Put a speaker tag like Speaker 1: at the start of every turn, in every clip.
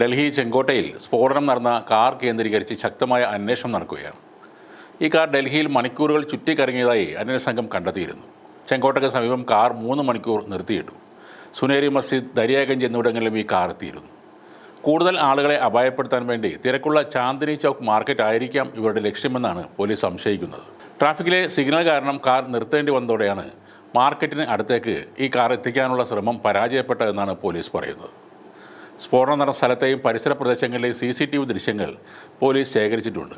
Speaker 1: ഡൽഹി ചെങ്കോട്ടയിൽ സ്ഫോടനം നടന്ന കാർ കേന്ദ്രീകരിച്ച് ശക്തമായ അന്വേഷണം നടക്കുകയാണ്. ഈ കാർ ഡൽഹിയിൽ മണിക്കൂറുകൾ ചുറ്റിക്കറങ്ങിയതായി അന്വേഷണ സംഘം കണ്ടെത്തിയിരുന്നു. ചെങ്കോട്ടയ്ക്ക് സമീപം കാർ മൂന്ന് മണിക്കൂർ നിർത്തിയിട്ടു. സുനേരി മസ്ജിദ് ദരിയാഗഞ്ച് എന്നിവിടങ്ങളിലും ഈ കാർ എത്തിയിരുന്നു. കൂടുതൽ ആളുകളെ അപായപ്പെടുത്താൻ വേണ്ടി തിരക്കുള്ള ചാന്ദിനി ചൗക്ക് മാർക്കറ്റ് ആയിരിക്കാം ഇവരുടെ ലക്ഷ്യമെന്നാണ് പോലീസ് സംശയിക്കുന്നത്. ട്രാഫിക്കിലെ സിഗ്നൽ കാരണം കാർ നിർത്തേണ്ടി വന്നതോടെയാണ് മാർക്കറ്റിന് അടുത്തേക്ക് ഈ കാർ എത്തിക്കാനുള്ള ശ്രമം പരാജയപ്പെട്ടതെന്നാണ് പോലീസ് പറയുന്നത്. സ്ഫോടനം നടന്ന സ്ഥലത്തെയും പരിസര പ്രദേശങ്ങളിലെയും സി സി ടി വി ദൃശ്യങ്ങൾ പോലീസ് ശേഖരിച്ചിട്ടുണ്ട്.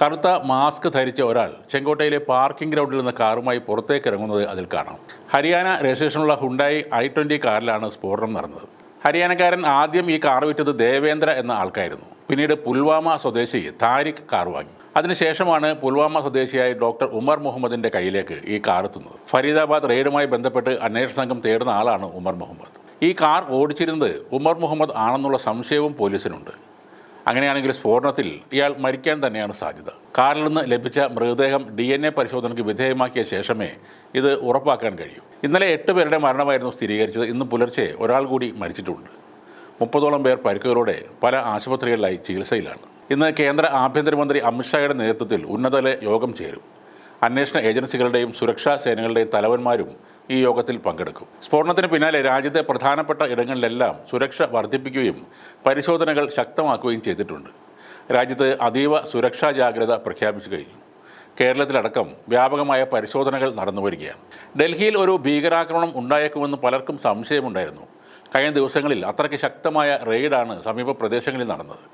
Speaker 1: കറുത്ത മാസ്ക് ധരിച്ച ഒരാൾ ചെങ്കോട്ടയിലെ പാർക്കിംഗ് ഗ്രൗണ്ടിൽ നിന്ന് കാറുമായി പുറത്തേക്ക് ഇറങ്ങുന്നത് അതിൽ കാണാം. ഹരിയാന രജിസ്ട്രേഷനുള്ള ഹുണ്ടായി ഐ ട്വന്റി കാറിലാണ് സ്ഫോടനം നടന്നത്. ഹരിയാനക്കാരൻ ആദ്യം ഈ കാർ വിറ്റത് ദേവേന്ദ്ര എന്ന ആൾക്കായിരുന്നു. പിന്നീട് പുൽവാമ സ്വദേശി താരിഖ് കാർ വാങ്ങി. അതിനുശേഷമാണ് പുൽവാമ സ്വദേശിയായ ഡോക്ടർ ഉമർ മുഹമ്മദിന്റെ കയ്യിലേക്ക് ഈ കാർ എത്തുന്നത്. ഫരീദാബാദ് റെയ്ഡുമായി ബന്ധപ്പെട്ട് അന്വേഷണ സംഘം തേടുന്ന ആളാണ് ഉമർ മുഹമ്മദ്. ഈ കാർ ഓടിച്ചിരുന്നത് ഉമർ മുഹമ്മദ് ആണെന്നുള്ള സംശയവും പോലീസിനുണ്ട്. അങ്ങനെയാണെങ്കിൽ സ്ഫോടനത്തിൽ ഇയാൾ മരിക്കാൻ തന്നെയാണ് സാധ്യത. കാറിൽ നിന്ന് ലഭിച്ച മൃതദേഹം ഡി എൻ എ പരിശോധനയ്ക്ക് വിധേയമാക്കിയ ശേഷമേ ഇത് ഉറപ്പാക്കാൻ കഴിയൂ. ഇന്നലെ എട്ട് പേരുടെ മരണമായിരുന്നു സ്ഥിരീകരിച്ചത്. ഇന്ന് പുലർച്ചെ ഒരാൾ കൂടി മരിച്ചിട്ടുണ്ട്. മുപ്പതോളം പേർ പരിക്കുകളോടെ പല ആശുപത്രികളിലായി ചികിത്സയിലാണ്. ഇന്ന് കേന്ദ്ര ആഭ്യന്തരമന്ത്രി അമിത്ഷായുടെ നേതൃത്വത്തിൽ ഉന്നതതല യോഗം ചേരും. അന്വേഷണ ഏജൻസികളുടെയും സുരക്ഷാ സേനകളുടെയും തലവന്മാരും ഈ യോഗത്തിൽ പങ്കെടുക്കും. സ്ഫോടനത്തിന് പിന്നാലെ രാജ്യത്തെ പ്രധാനപ്പെട്ട ഇടങ്ങളിലെല്ലാം സുരക്ഷ വർദ്ധിപ്പിക്കുകയും പരിശോധനകൾ ശക്തമാക്കുകയും ചെയ്തിട്ടുണ്ട്. രാജ്യത്ത് അതീവ സുരക്ഷാ ജാഗ്രത പ്രഖ്യാപിച്ചു കഴിഞ്ഞു. കേരളത്തിലടക്കം വ്യാപകമായ പരിശോധനകൾ നടന്നു വരികയാണ്. ഡൽഹിയിൽ ഒരു ഭീകരാക്രമണം ഉണ്ടായേക്കുമെന്ന് പലർക്കും സംശയമുണ്ടായിരുന്നു. കഴിഞ്ഞ ദിവസങ്ങളിൽ അത്രയ്ക്ക് ശക്തമായ റെയ്ഡാണ് സമീപ പ്രദേശങ്ങളിൽ നടന്നത്.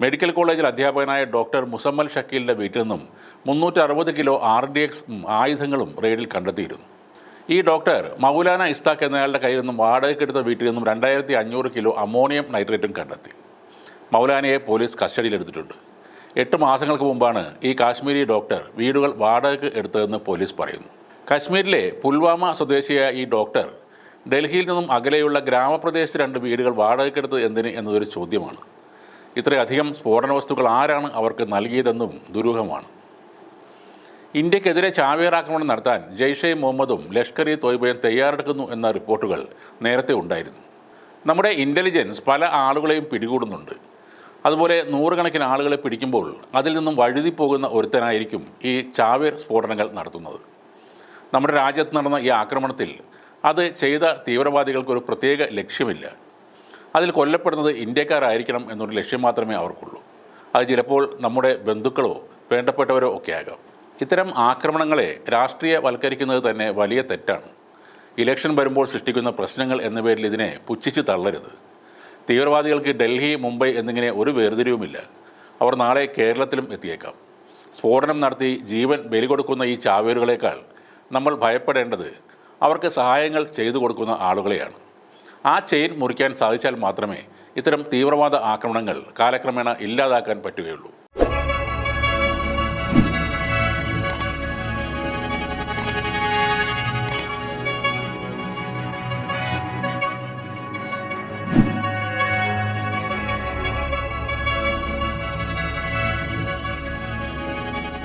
Speaker 1: മെഡിക്കൽ കോളേജിൽ അധ്യാപകനായ ഡോക്ടർ മുസമ്മൽ ഷക്കീലിന്റെ വീട്ടിൽ നിന്നും മുന്നൂറ്റി കിലോ ആർ ഡി എക്സ് ആയുധങ്ങളും റെയ്ഡിൽ കണ്ടെത്തിയിരുന്നു. ഈ ഡോക്ടർ മൗലാന ഇസ്താഖ് എന്നയാളുടെ കയ്യിൽ നിന്നും വാടകയ്ക്ക് എടുത്ത വീട്ടിൽ നിന്നും രണ്ടായിരത്തി അഞ്ഞൂറ് കിലോ അമോണിയം നൈട്രേറ്റും കണ്ടെത്തി. മൗലാനയെ പോലീസ് കസ്റ്റഡിയിലെടുത്തിട്ടുണ്ട് എട്ട് മാസങ്ങൾക്ക് മുമ്പാണ് ഈ കാശ്മീരി ഡോക്ടർ വീടുകൾ വാടകയ്ക്ക് എടുത്തതെന്ന് പോലീസ് പറയുന്നു. കാശ്മീരിലെ പുൽവാമ സ്വദേശിയായ ഈ ഡോക്ടർ ഡൽഹിയിൽ നിന്നും അകലെയുള്ള ഗ്രാമപ്രദേശത്ത് രണ്ട് വീടുകൾ വാടകയ്ക്കെടുത്തത് എന്തിന് എന്നതൊരു ചോദ്യമാണ്. ഇത്രയധികം സ്ഫോടന വസ്തുക്കൾ ആരാണ് അവർക്ക് നൽകിയതെന്നും ദുരൂഹമാണ്. ഇന്ത്യക്കെതിരെ ചാവേറാക്രമണം നടത്താൻ ജെയ്ഷെ മുഹമ്മദും ലഷ്കർ ഇ തോയ്ബയും തയ്യാറെടുക്കുന്നു എന്ന റിപ്പോർട്ടുകൾ നേരത്തെ ഉണ്ടായിരുന്നു. നമ്മുടെ ഇന്റലിജൻസ് പല ആളുകളെയും പിടികൂടുന്നുണ്ട്. അതുപോലെ നൂറുകണക്കിന് ആളുകളെ പിടിക്കുമ്പോൾ അതിൽ നിന്നും വഴുതി പോകുന്ന ഒരുത്തനായിരിക്കും ഈ ചാവേർ സ്ഫോടനങ്ങൾ നടത്തുന്നത്. നമ്മുടെ രാജ്യത്ത് നടന്ന ഈ ആക്രമണത്തിൽ അത് ചെയ്ത തീവ്രവാദികൾക്ക് ഒരു പ്രത്യേക ലക്ഷ്യമില്ല. അതിൽ കൊല്ലപ്പെടുന്നത് ഇന്ത്യക്കാരായിരിക്കണം എന്നൊരു ലക്ഷ്യം മാത്രമേ അവർക്കുള്ളൂ. അത് ചിലപ്പോൾ നമ്മുടെ ബന്ധുക്കളോ വേണ്ടപ്പെട്ടവരോ ഒക്കെ ആകാം. ഇത്തരം ആക്രമണങ്ങളെ രാഷ്ട്രീയവൽക്കരിക്കുന്നത് തന്നെ വലിയ തെറ്റാണ്. ഇലക്ഷൻ വരുമ്പോൾ സൃഷ്ടിക്കുന്ന പ്രശ്നങ്ങൾ എന്ന പേരിൽ ഇതിനെ പുച്ഛിച്ച് തള്ളരുത്. തീവ്രവാദികൾക്ക് ഡൽഹി മുംബൈ എന്നിങ്ങനെ ഒരു വേർതിരിവുമില്ല. അവർ നാളെ കേരളത്തിലും എത്തിയേക്കാം. സ്ഫോടനം നടത്തി ജീവൻ ബലി കൊടുക്കുന്ന ഈ ചാവേറുകളേക്കാൾ നമ്മൾ ഭയപ്പെടേണ്ടത് അവർക്ക് സഹായങ്ങൾ ചെയ്തു കൊടുക്കുന്ന ആളുകളെയാണ്. ആ ചെയിൻ മുറിക്കാൻ സാധിച്ചാൽ മാത്രമേ ഇത്തരം തീവ്രവാദ ആക്രമണങ്ങൾ കാലക്രമേണ ഇല്ലാതാക്കാൻ പറ്റുകയുള്ളൂ.